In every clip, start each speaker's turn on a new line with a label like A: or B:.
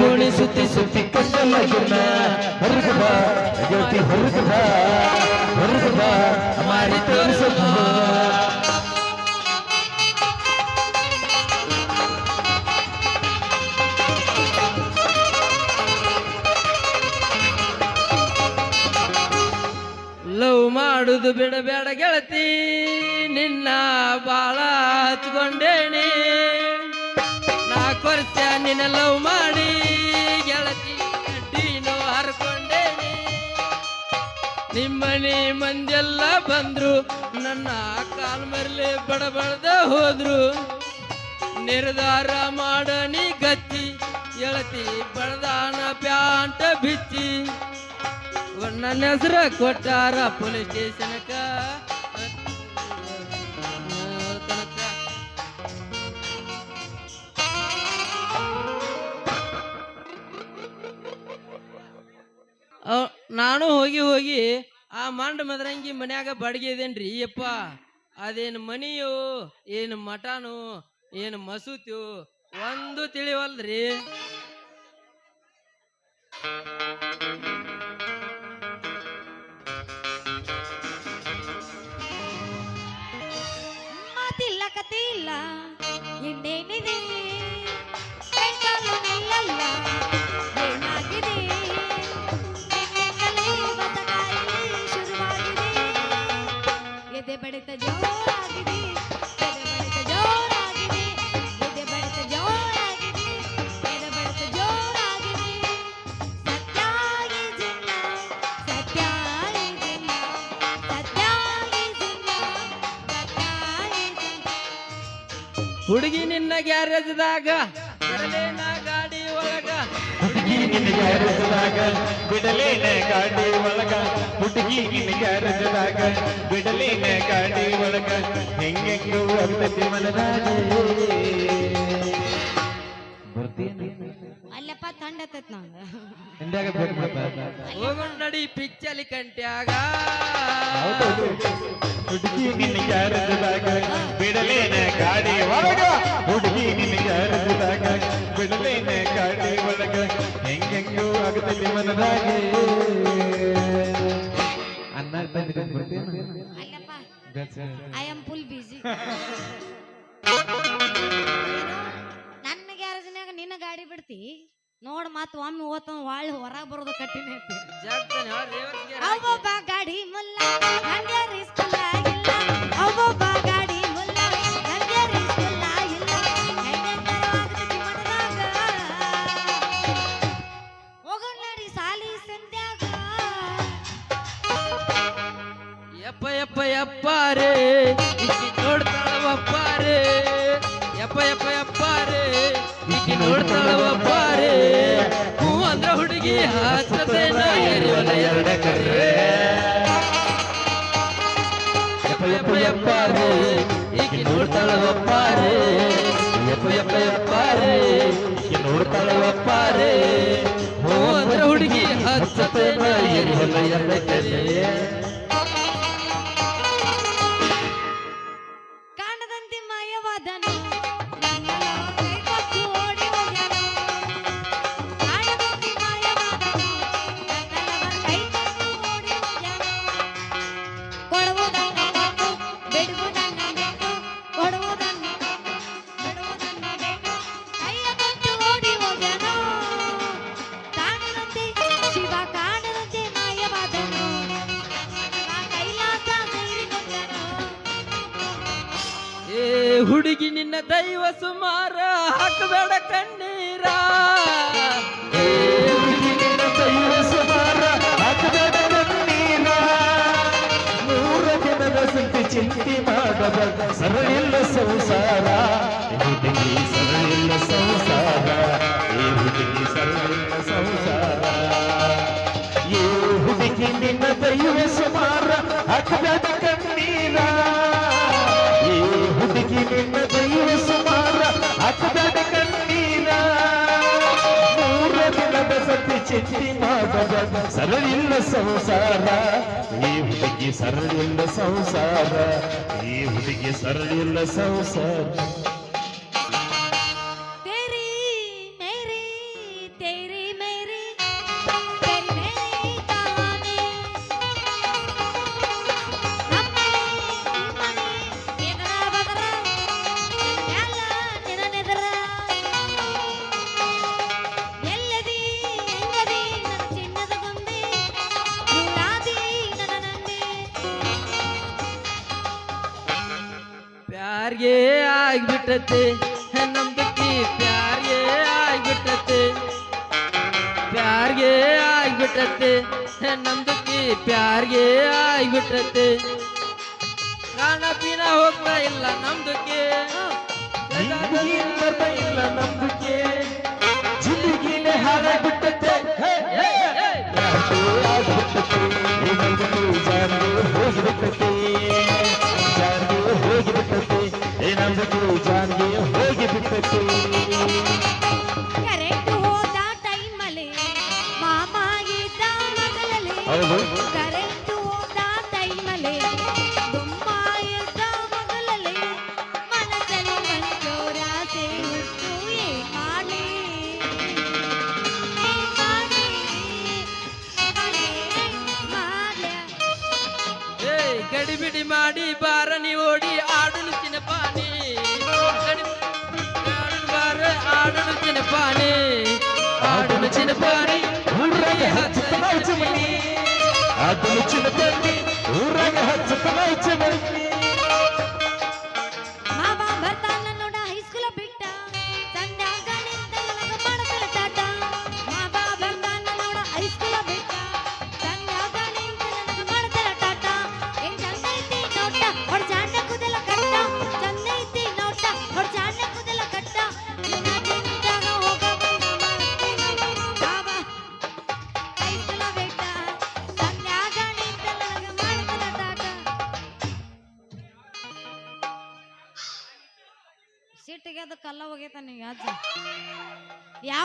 A: ನೋಡಿ ಸುತ್ತಿ ಸುತ್ತಿ ಕಟ್ಟಲ್ಲ ಗಿರ್ನ ಹೊರಗ ಬಾ ಗೆಳತಿ ಹೊರಗ ಬಾ ಹೊರಗ ಬಾ ಮಾರಿ ತೋರಿಸಪ್ಪ.
B: ಲವ್ ಮಾಡುದು ಬಿಡಬೇಡ ಗೆಳತಿ, ನಿನ್ನ ಬಾಳ ಹಚ್ಕೊಂಡೇನೆ. ನಾ ವರ್ಷ ನಿನ್ನ ಲವ್ ಮಾಡಿ ನಿಮ್ಮನೆ ಮಂದೆಲ್ಲ ಬಂದ್ರು. ನನ್ನ ಕಾಲ್ ಮರಲಿ ಬಡಬಡ್ದ ಹೋದ್ರು. ನಿರ್ಧಾರ ಮಾಡನಿ ಗತ್ತಿ ಎಳತಿ ಬಡದಾನ ಪ್ಯಾಂಟ ಬಿಚ್ಚಿ. ನನ್ನ ಹೆಸರ ಕೊಟ್ಟಾರ ಪೊಲೀಸ್ ಸ್ಟೇಷನ್ಕ. ನಾನು ಹೋಗಿ ಹೋಗಿ ಆ ಮಂಡ ಮದರಂಗಿ ಮನ್ಯಾಗ ಬಡಗಿದೇನ್ರಿ ಯಪ್ಪ ಅದೇನ್ ಮನಿಯೋ ಏನು ಮಠನೋ ಏನು ಮಸೂತಿಯೋ ಒಂದು ತಿಳಿವಲ್ರಿ ಹುಡುಗಿ ನಿನ್ನ ಗ್ಯಾರೇಜ್ದಾಗ ಬಿಡಲೇನ ಗಾಡಿ ಒಳಗ.
A: ಹುಡುಗಿ ಅರಸದಾಗ ಬಿಡಲೇನ ಗಾಡಿ ಒಳಗ. ಹುಡುಗಿ ಬಿಡಲೇನ ಗಾಡಿ ಒಳಗ. ಬರ್ತೀನಿ.
C: ಅಲ್ಲಪ್ಪ ತಂಡತತ್ ನಂಗ.
B: ಹೋಗೋಣ ನಡಿ ಪಿಚ್ಚಲಿ ಕಂಟ್ಯಾಗ.
A: ಹುಡುಗಿ ನಿನಗೆ ಅರಸದಾಗ ಬಿಡಲೇನ ಗಾಡಿ ಒಳಗ. ಹುಡುಗಿ ನಿನಗೆ ಅರಸದಾಗ ಬಿಡಲೇನ ಗಾಡಿ ಒಳಗ. ಹೆಂಗೆಂಗೂ ಆಗದಲ್ಲಿ ಮನದಾಗೆ ಅನ್ನ ತಂದು ಬರ್ತೀನಿ
C: ಅಲ್ಲಪ್ಪ ಐ ಆಮ್ ಫುಲ್ ಬಿಸಿ ನನ್ನ ಗ್ಯಾರೇಜ್ನಾಗ ನಿನ್ನ ಗಾಡಿ ಬಿಡ್ತಿ? ನೋಡ್ ಮತ್ ಒಮ್ಮೆ ಓತನ್ ಒಳ್ಳೆ ಹೊರಗೆ ಬರೋದು ಕಟ್ಟಿನ ಐತಿ. ಗಾಡಿ ಮುಲ್ಲ ನಂಗೆ ರಿಸ್ಕ್ ಇಲ್ಲ. ಅವ್ವೊಬ್ಬ ಗಾಡಿ ಮುಲ್ಲ ಹೋಗೋಣ ನಡಿ ಸಾಲಿ ಸಂಧ್ಯಾಗ
B: ಯಪ್ಪ ಯಪ್ಪ ಯಪ್ಪ ರೇ ನೋಡ್ತಾಳವಪ್ಪ ರೇ. ಯಪ್ಪ ಯಪ್ಪ ಯಪ್ಪ ರೇ ಈಕಿ ನೋಡ್ತಾಳ ಒಪ್ಪ ಯಪ್ಪ ಯಪ್ಪ ಯಪ್ಪ ರೇ ಈಕಿ ನೋಡ್ತಾಳ ಒಪ್ಪ ರೇ ಹೂ ಅಂದ್ರ ಹುಡುಗಿ ಹಚ್ಚತೇನ ಎರಿವಲ ಎರಡ ಕರೆ
C: ಕಾಣದಂತೆ ಮಾಯವಾದನು.
B: ಹುಡುಗಿ ನಿನ್ನ ದೈವ ಸುಮಾರ ಹಾಕಬೇಡ ಕಣ್ಣೀರ.
A: ಕೈಯ ಸುಮಾರ ಹಾಕಬೇಡ ಕಣ್ಣೀರ. ಮೂರ ಜನದ ಸುದ್ದಿ ಚಿಂತೆ ಮಾಡಬೇಡ ಸರಳಿಲ್ಲ ಸಂಸಾರ. ಈ ಹುಡುಗಿ ಸರಳಿಲ್ಲ ಸಂಸಾರ. ಈ ಹುಡುಗಿ ಸರಳಿಲ್ಲ ಸಂಸಾರ. ಏ ಹುಡುಗಿ ನಿನ್ನ ದೈವ ಸುಮಾರ ಹಾಕಬೇಡ ಕಣ್ಣೀರ. ಚಿಂತೆ ಮಾಡಬೇಡ ಸರಳಿಲ್ಲ ಸಂಸಾರ. ಈ ಹುಡುಗಿ ಸರಳಿಲ್ಲ ಸಂಸಾರ. ಈ ಹುಡುಗಿ ಸರಳಿಲ್ಲ ಸಂಸಾರ.
B: ಆಗ್ಬಿಟ್ಟತೆ ನಮ್ದಕ್ಕಿ ಪ್ಯಾರ್ಗೆ ಆಗ್ಬಿಟ್ಟತೆ ಪ್ಯಾರ್ಗೆ ಆಗ್ಬಿಟ್ಟತೆ ನಮ್ದಕ್ಕಿ ಪ್ಯಾರ್ಗೆ ಆಗ್ಬಿಟ್ಟತೆ ಕಾಣ ಪೀನ ಹೋಗ್ತಾ ಇಲ್ಲ ನಮ್ದಕ್ಕೆ
A: ನಿಂಗೆ ಬರ್ತಾ ಇಲ್ಲ ನಂಬಿಕೆ ಜಿಂದಗಿನೇ ಹಾಳಾಗ್ಬಿಟ್ಟತೆ ಹೇ, ಹೇ, ಹೇ. ಯಾಕೋ ಆಗ್ಬಿಟ್ಟತೆ ಏನಂದ್ರೆ ಜಾರಿಗೆ ಹೋಗಿಬಿಟ್ಟತೆ ಜಾರಿಗೆ ಹೋಗಿಬಿಟ್ಟತೆ
C: ಕರೆಂಟ್ ಹೋದ ಟೈಮಲ್ಲಿ ಮಾಮ ಇದ್ದ ಮಗಲಲ್ಲಿ
A: ಹೌದು
C: ಟೈಮಲ್ಲಿ ಗುಮ್ಮ ಇದ್ದ ಮಗಲಲ್ಲಿ ಮನಸ್ಸಲ್ಲಿ ಮಂಜೂರಾಸೆ ಹುಟ್ಟು ಏನ್ ಮಾಡ್ಲಿ
B: ಗಡಿಬಿಡಿ ಮಾಡಿ ಬಾರನಿ ಓಡಿ
C: చిన్న పోని ఊర్రాయ చిన్న పోని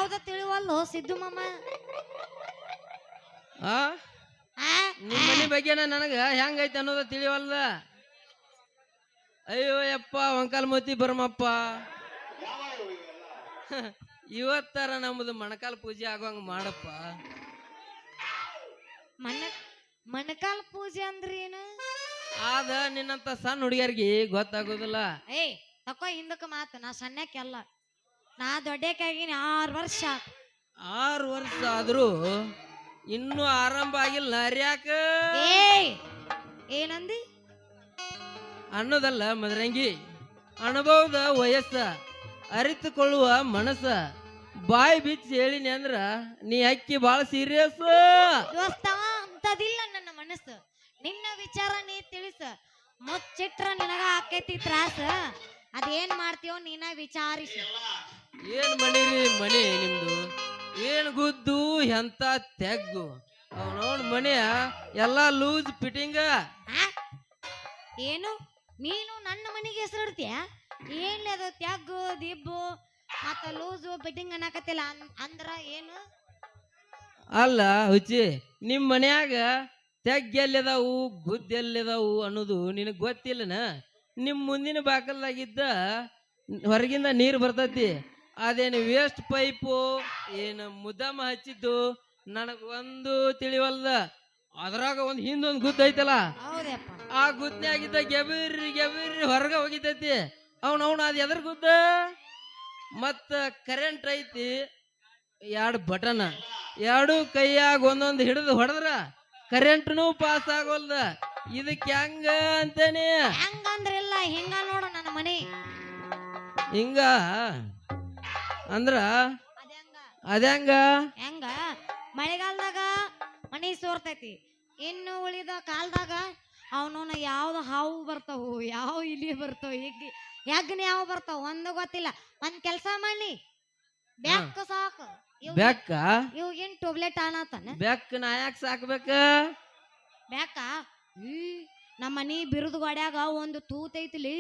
C: ಯಾವ್ದ ತಿಳಿವಲ್ಲೋ ಸಿದ್ದು ಮಾಮ?
B: ಆ?
C: ಆ?
B: ನಿಮ್ಮ ಮನೆ ಬಗ್ಗೆನ ನನಗ ಹೆಂಗೈತೆ ಅನ್ನೋದ ತಿಳಿವಲ್ದ? ಅಯ್ಯೋ ಯಪ್ಪ ಒಂಕಾಲ್ ಮೋತಿ ಬರಮಪ್ಪ. ಇವತ್ತರ ನಮ್ದು ಮಣಕಾಲ್ ಪೂಜೆ ಆಗುವಂಗ ಮಾಡಪ್ಪ.
C: ಮಣ ಮಣಕಾಲ್ ಪೂಜೆ ಅಂದ್ರಿ ಏನು?
B: ಆದ ನಿನ್ನಂತ ಸಣ್ಣ ಹುಡುಗಿಯರಿಗೆ ಗೊತ್ತಾಗೋದಿಲ್ಲ.
C: ಏಯ್ ತಕೋ ಹಿಂದಕ್ಕೆ ಮಾತು ನಾ ಸಣ್ಣಕ್ಕೆಲ್ಲ ನಾ ದೊಡ್ಡಕ್ಕಾಗಿನಿ ಆರು ವರ್ಷ. ಆತ್.
B: ಆರು ವರ್ಷ ಆದ್ರೂ ಇನ್ನೂ ಆರಂಭ ಆಗಿಲ್ಲ ಹರ್ಯಾಕ
C: ಏಯ್! ಏನಂದಿ?
B: ಅನ್ನೋದಲ್ಲ ಮದರಂಗಿ ಅನುಭವದ ವಯಸ್ಸ ಅರಿತುಕೊಳ್ಳುವ ಮನಸ್ಸ ಬಾಯಿ ಬಿಚ್ಚಿ ಹೇಳಿನಿ ಅಂದ್ರ ನೀ ಅಕ್ಕಿ ಬಾಳ ಸೀರಿಯಸ್
C: ಅಂತದಿಲ್ಲ ನನ್ನ ಮನಸ್ಸು. ನಿನ್ನ ವಿಚಾರ ನೀ ತಿಳಿಸ. ಮುಚ್ಚಿಟ್ರ ನಿನಗ ಆಕೈತಿ ತ್ರಾಸ. ಅದೇನ್ ಮಾಡ್ತೀವೋ ನೀನ ವಿಚಾರಿಸು.
B: ಏನ್ ಮಣಿರಿ ಮನಿ ನಿಮ್ದು? ಏನ್ ಗುದ್ದು ಎಂತ ತೆಗ್ಗು? ಅವನವನ್ ಮನೆಯ ಎಲ್ಲಾ ಲೂಸ್ ಫಿಟ್ಟಿಂಗ?
C: ಏನು? ನೀನು ನನ್ನ ಮನೆಗೆ ಹೆಸರಿಡ್ತೀಯ ಏನ್ಲಿ ಅದು ತ್ಯಾಗು ದಿಬ್ಬು ಮತ್ತ ಲೂಸ್ ಫಿಟ್ಟಿಂಗ್ ಅನ್ನಕತ್ತಿಲ್ಲ ಅನ್- ಅಂದ್ರ ಏನು?
B: ಅಲ್ಲ ಹುಚ್ಚಿ ನಿಮ್ ಮನ್ಯಾಗ ತೆಗ್ ಎಲ್ಲಿದಾವು ಗುದ್ದು ಎಲ್ಲಿದಾವು ಅನ್ನೋದು ನಿನಗ್ ಗೊತ್ತಿಲ್ಲನ? ನಿಮ್ ಮುಂದಿನ ಬಾಕಲ್ದಾಗಿದ್ದ ಹೊರಗಿಂದ ನೀರು ಬರ್ತೈತಿ. ಅದೇನು ವೇಸ್ಟ್ ಪೈಪು ಏನು ಮುದ್ದಮ್ಮ ಹಚ್ಚಿದ್ದು ನನಗ್ ಒಂದು ತಿಳಿವಲ್ದ. ಅದ್ರಾಗ ಒಂದ್ ಹಿಂದೊಂದ್ ಗುದ್ದ ಐತಲ್ಲ? ಆ ಗುದ್ನ್ಯಾಗಿದ್ದ ಗೆಬಿರಿ ಗೆಬಿರಿ ಹೊರಗ ಹೋಗಿತೈತಿ ಅವ್ನ ಅವ್ನ ಅದ್ ಎದ್ರ ಗುದ್ದ? ಮತ್ತ ಕರೆಂಟ್ ಐತಿ ಎರಡು ಬಟನ್ ಎರಡು ಕೈಯಾಗ ಒಂದೊಂದು ಹಿಡಿದು ಹೊಡೆದ್ರ ಕರೆಂಟ್ನು ಪಾಸ್ ಆಗೋಲ್ದ. ಇದಕ್ಕೆ ಹೆಂಗ ಅಂತೇನೆ?
C: ಹೆಂಗಂದ್ರಿಲ್ಲ ಹಿಂಗ ನೋಡು ನನ್ನ ಮನೆ.
B: ಹಿಂಗ ಅಂದ್ರ?
C: ಅದ್ಯಾಂಗ ಹೆಂಗ. ಮಳೆಗಾಲದಾಗ ಮನಿ ಸೋರ್ತೈತಿ. ಇನ್ನು ಉಳಿದ ಕಾಲದಾಗ ಅವನವನ ಯಾವ್ದು ಹಾವು ಬರ್ತಾವು ಯಾವ ಇಲಿ ಬರ್ತಾವ ಹೆಗ್ಗಿ ಹೆಗ್ನ ಯಾವ ಬರ್ತಾವ ಒಂದು ಗೊತ್ತಿಲ್ಲ. ಒಂದ್ ಕೆಲ್ಸ ಮಾಡಿ ಬ್ಯಾಕ್ ಸಾಕು. ಬ್ಯಾಕ?
B: ಬೆಕ್ಕ
C: ಟೊಬ್ಲೆಟ್ ಟ್ಯೂಬ್ಲೆಟ್
B: ಬ್ಯಾಕ್ ನಾ ಯಾಕೆ ಸಾಕ್ಬೇಕ?
C: ಬ್ಯಾಕ? ಹ್ಮ್ ನಮ್ಮ ಮನಿ ಬಿರುದು ಗಾಡ್ಯಾಗ ಒಂದು ತೂತೈತಿಲಿ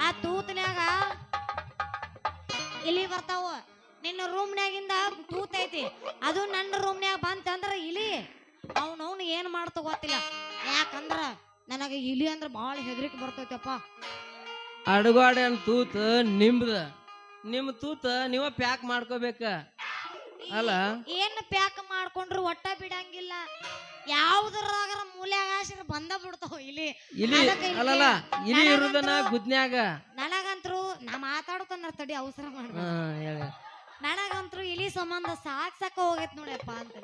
C: ಆ ತೂತ್ನ್ಯಾಗ ಇಲಿ ಬರ್ತಾವ. ನಿನ್ನ ರೂಮ್ನ್ಯಾಗಿಂದ ತೂತ್ ಐತಿ. ಅದು ನನ್ನ ರೂಮ್ನ್ಯಾಗ ಬಂತಂದ್ರ ಇಲಿ ಅವನವನು ಏನ್ ಮಾಡ್ತ ಗೊತ್ತಿಲ್ಲ. ಯಾಕಂದ್ರ ನನಗ ಇಲಿ ಅಂದ್ರ ಬಹಳ ಹೆದರಿಕೆ ಬರ್ತೈತಪ್ಪ.
B: ಅಡಗಾಡನ್ ತೂತ ನಿಮ್ದ. ನಿಮ್ ತೂತ ನೀವ ಪ್ಯಾಕ್ ಮಾಡ್ಕೋಬೇಕ. ಅಲ್ಲ?
C: ಏನ್ ಪ್ಯಾಕ್ ಮಾಡ್ಕೊಂಡ್ರು ಒಟ್ಟ ಬಿಡಂಗಿಲ್ಲ. ಯಾವ್ದ್ರಾಗ್ರ ಮೂಲ್ಯಾಗ ಬಂದ ಬಿಡ್ತಾವ
B: ಇಲಿ
C: ಇಲ್ಲಿ
B: ಅಲ್ಲಲ್ಲ ಇಲಿ ಇರುದನ ಗುದ್ನ್ಯಾಗ.
C: ತಡಿ ಅವಸರ
B: ಹಾ
C: ಮಾಡ್ದ
B: ಹೇಳ.
C: ನನಗಂತ್ರು ಇಲಿ ಸಂಬಂಧ ಸಾಕ್ ಸಾಕ ಹೋಗೈತ್ ನೋಡಪ್ಪ ಅಂತ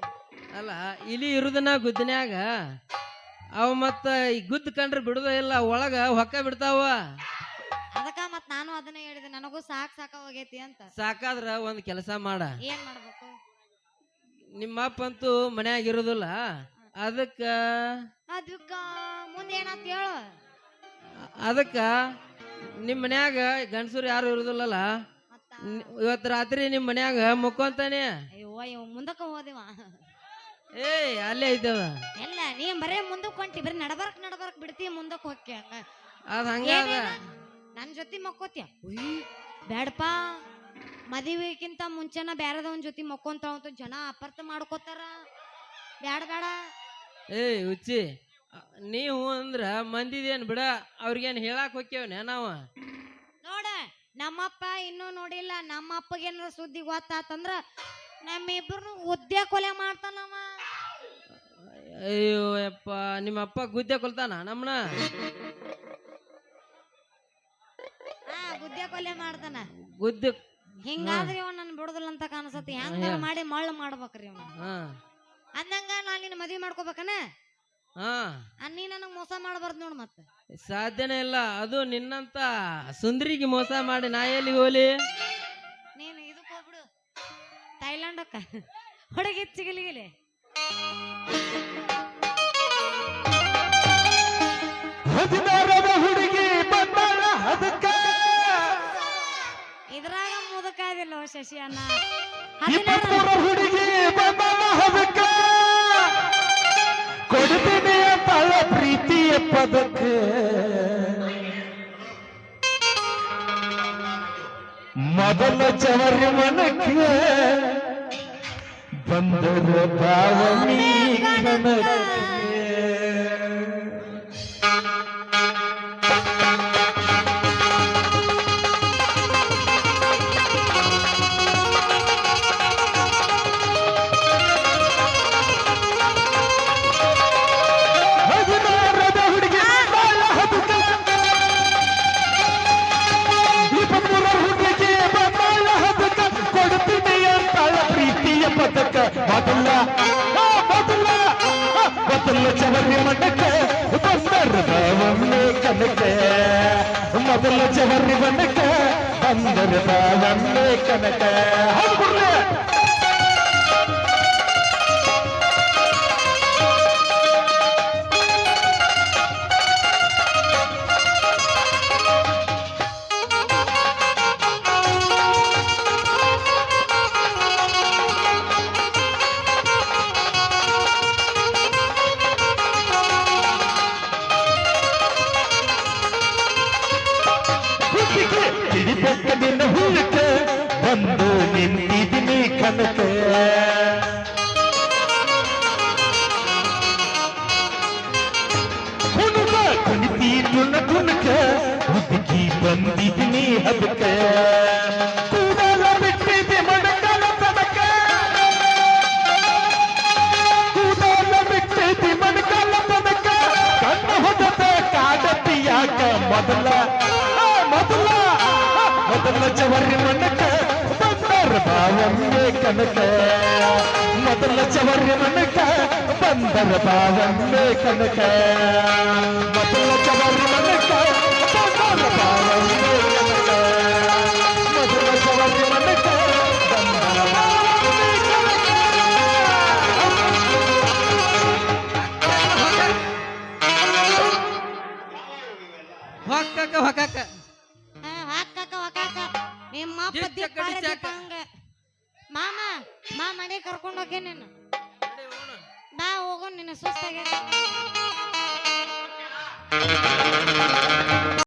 B: ಅಲ್ಲ ಇಲಿ ಇರುದನ್ನ ಗುದ್ದನ್ಯಾಗ ಅವ ಮತ್ತ ಈ ಗುದ್ದು ಕಂಡ್ರೆ ಬಿಡುದ ಇಲ್ಲ ಒಳಗ ಹೊಕ್ಕ ಬಿಡ್ತಾವ.
C: ಅದಕ್ಕ ಮತ್ ನಾನು ಅದನ್ನ ಹೇಳಿದೆ ನನಗೂ ಸಾಕ್ ಸಾಕ ಹೋಗೈತಿ ಅಂತ.
B: ಸಾಕಾದ್ರ ಒಂದ್ ಕೆಲಸ ಮಾಡ.
C: ಏನ್ ಮಾಡ್ಬೇಕು?
B: ನಿಮ್ಮಪ್ಪ ಅಂತೂ ಮನ್ಯಾಗ ಇರುದಿಲ್ಲ. ಅದಕ್ಕ
C: ಅದಕ್ಕ ಮುಂದೆ ಏನಾತ್ ಹೇಳು.
B: ಅದಕ್ಕ ನಿಮ್ ಮನ್ಯಾಗ ಗಂಡಸರು ಯಾರು ಇರುದಿಲ್ಲಲ್ಲ? ಇವತ್ ರಾತ್ರಿ ನಿಮ್ ಮನ್ಯಾಗ ಮುಕ್ಕೊಂತಾನೆ?
C: ಅಯ್ಯೋ ಇವ ಮುಂದಕ್ಕ ಹೋದಿವ.
B: ಏಯ್ ಅಲ್ಲೇ ಐತದ
C: ಎಲ್ಲ ನೀ ಬರೇ ಮುಂದಕ್ಕೆ ಹೊಂಟಿ ಬರೀ ನಡಬರ್ಕ್ ನಡಬರ್ಕ್ ಬಿಡ್ತಿ ಮುಂದಕ್ಕೆ ಹೋಗ್ತಿ ಹಂಗ.
B: ಅದ್ ಹಂಗ ಅದ.
C: ಏನೇನ? ನನ್ ಜೊತೆ ಉಯ್. ಬೇಡಪ್ಪ ಮದುವೆಗಿಂತ ಮುಂಚೆನ ಬ್ಯಾರದವನ್ ಜೊತೆ ಮಕ್ಕೊಂತ ಅಂತ ಜನ ಅಪರ್ಥ ಮಾಡ್ಕೋತಾರ. ಬ್ಯಾಡ ಬೇಡ
B: ಏಯ್ ಹುಚ್ಚಿ ನೀವು ಅಂದ್ರ ಮಂದಿದೇನ್ ಬಿಡ ಅವ್ರಿಗೇನ್ ಹೇಳಕ್ ಹೋಗ್ಯವ್ನೆ ನಾವ?
C: ನೋಡ ನಮ್ಮಪ್ಪ ಇನ್ನೂ ನೋಡಿಲ್ಲ ನಮ್ಮ ಅಪ್ಪಗೇನಾರ ಸುದ್ದಿ ಗೊತ್ತಾತಂದ್ರ ನಮ್ಮಿಬ್ರು ಉದ್ಯ ಕೊಲೆ ಮಾಡ್ತಾನವ.
B: ಅಯ್ಯೋ ಯಪ್ಪ ನಿಮ್ಮ ಅಪ್ಪ ಗುದ್ದೆ ಕೊಲ್ತಾನ ನಮ್ಮನ
C: ಹಾ ಗುದ್ದೆ ಕೊಲೆ ಮಾಡ್ತಾನ.
B: ಗುದ್ದೆ
C: ಹಿಂಗಾದ್ರೆ ಇವ ನನ್ ಬಿಡುದಿಲ್ಲ ಅಂತ ಕಾಣಿಸತಿ
B: ಹೆಂಗ
C: ಮಾಡಿ ಮಳ್ಳ ಮಾಡ್ಬೇಕ್ರಿ ಇವ್ನ.
B: ಹಾ.
C: ಅಂದಂಗ ನಾನು ನಿನ್ನ ಮದ್ವಿ ಮಾಡ್ಕೋಬೇಕನ?
B: ಹಾ.
C: ನೀ ನನಗ್ ಮೋಸ ಮಾಡಬಾರ್ದು ನೋಡ್ ಮತ್ತೆ.
B: ಸಾಧ್ಯನೇ ಇಲ್ಲ. ಅದು ನಿನ್ನಂತ ಸುಂದ್ರಿಗೆ ಮೋಸ ಮಾಡಿ ನಾ ಎಲ್ಲಿ ಹೋಲಿ
C: ನೀನು ಇದಕ್ ಹೋಗ್ಬಿಡು. ಅಕ್ಕ ಹುಡುಗಿ ಚಿಗಲಿಗಿಲಿ
A: ಹದಿನಾರದ ಹುಡುಗಿ ಬಂದಾಳ ಅದಕ್ಕ
C: ಇದ್ರಾಗ ಮುದುಕಾದಿಲ್ಲ ಶಶಿ ಅಣ್ಣ. ಹದಿನಾರು
A: ಹುಡುಗಿ ಮೊದಲ ಚವರಿ ಮನಕ್ಕೆ ಬಂದರ ಭಾವನಿ ಕನಕ್ಕೆ ಆ, ಮೊದಲ ಚವರಿ ಮನಕ ಬಂದರದ ಒಮ್ಮೆ ಕನಕ ಮೊದಲ ಚವರಿ ಮನಕ ಬಂದರದ ಒಮ್ಮೆ ಕನಕ
C: कवर मन का बंदर बावन में कन का मतलब चवर मन